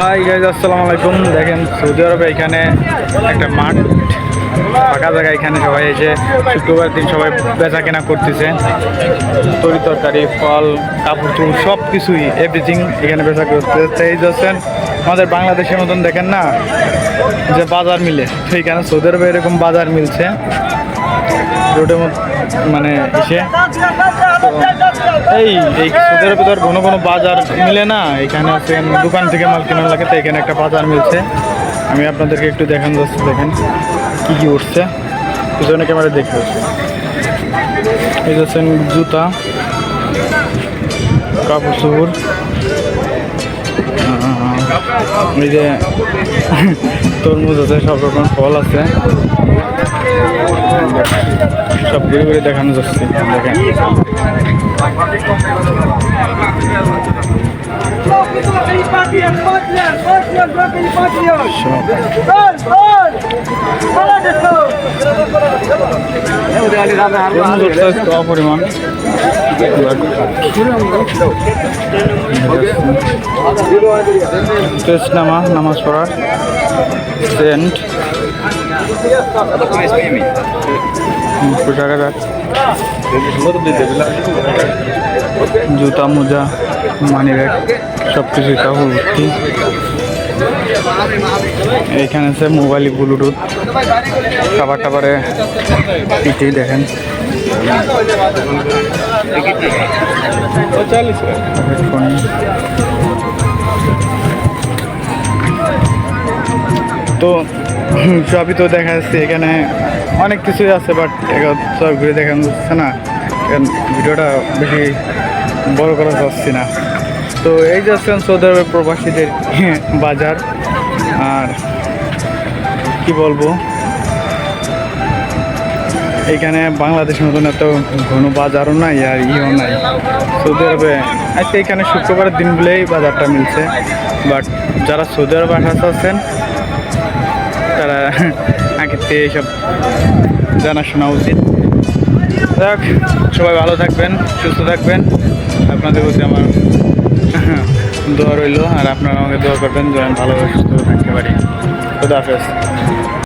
Hi guys আসসালামু আলাইকুম। দেখেন, সৌদি আরবে এখানে একটা মাঠ, ফাঁকা জায়গা এখানে সবাই এসে শুক্রবার দিন সবাই বেচা কেনা করতেছে। তরি তরকারি, ফল, কাপড় চুল সব কিছুই এভরিথিং এখানে বেচা করতে এই যাচ্ছেন আমাদের বাংলাদেশের মতন দেখেন না, যে বাজার মিলে। তো এখানে সৌদি আরবে এরকম বাজার মিলছে। রোডের মানে এসে তো এই এই সুদের ভিতর কোনো কোনো বাজার মিলে না। এখানে আছে দোকান থেকে মাল কেনার লাগে, তো এখানে একটা বাজার মিলছে। আমি আপনাদেরকে একটু দেখান যাচ্ছি দেখেন কি কি উঠছে। পিছনে ক্যামেরা দেখতে হচ্ছে এই যাচ্ছেন জুতা, কাপড় চোপড়। এই যে তরমুজ আছে সব রকম ফল আছে সব ঘুরে ঘুরে দেখানো যাচ্ছে দেখেন সব নামা নামাজ পড়ার সেন্ট। জুতা, মোজা মানি ব্যাগ সব কিছু ভর্তি। এইখানে আছে মোবাইল, ব্লুটুথ। খাবার টাবারে দেখেন। তো সবই তো দেখা যাচ্ছে, এখানে অনেক কিছুই আছে বাট সব ঘুরে দেখানো যাচ্ছে না। ভিডিওটা বেশি বড় করা যাচ্ছে না। তো এই যাচ্ছেন সৌদি প্রবাসীদের বাজার, আর কি বলব? এখানে বাংলাদেশের মতন এত ঘন বাজারও নাই আর ইও নাই। সৌদি আরবে আচ্ছা এখানে শুক্রবারের বলেই বাজারটা মিলছে। বাট যারা সৌদি আরবে আসাচ্ছেন তারা আগের থেকে এইসব জানাশোনা উচিত। যাক সবাই ভালো থাকবেন, সুস্থ থাকবেন। আপনাদের প্রতি আমার দোয়া রইল, আর আপনারা আমাকে দোয়া করবেন, যেন আমি ভালো সুস্থ থাকতে পারি। খুদা হাফেজ।